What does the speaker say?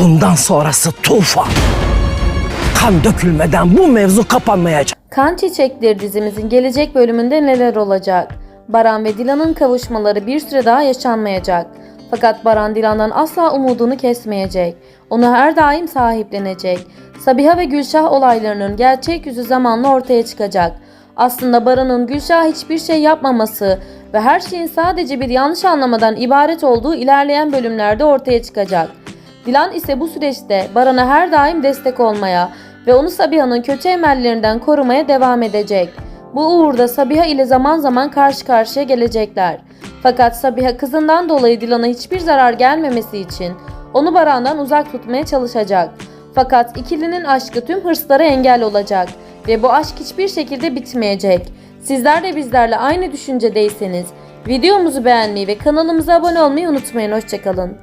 Bundan sonrası tufan. Kan dökülmeden bu mevzu kapanmayacak. Kan Çiçekleri dizimizin gelecek bölümünde neler olacak? Baran ve Dilan'ın kavuşmaları bir süre daha yaşanmayacak. Fakat Baran Dilan'dan asla umudunu kesmeyecek. Onu her daim sahiplenecek. Sabiha ve Gülşah olaylarının gerçek yüzü zamanla ortaya çıkacak. Aslında Baran'ın Gülşah'a hiçbir şey yapmaması ve her şeyin sadece bir yanlış anlamadan ibaret olduğu ilerleyen bölümlerde ortaya çıkacak. Dilan ise bu süreçte Baran'a her daim destek olmaya ve onu Sabiha'nın kötü emellerinden korumaya devam edecek. Bu uğurda Sabiha ile zaman zaman karşı karşıya gelecekler. Fakat Sabiha kızından dolayı Dilan'a hiçbir zarar gelmemesi için onu Baran'dan uzak tutmaya çalışacak. Fakat ikilinin aşkı tüm hırslara engel olacak ve bu aşk hiçbir şekilde bitmeyecek. Sizler de bizlerle aynı düşüncedeyseniz videomuzu beğenmeyi ve kanalımıza abone olmayı unutmayın. Hoşçakalın.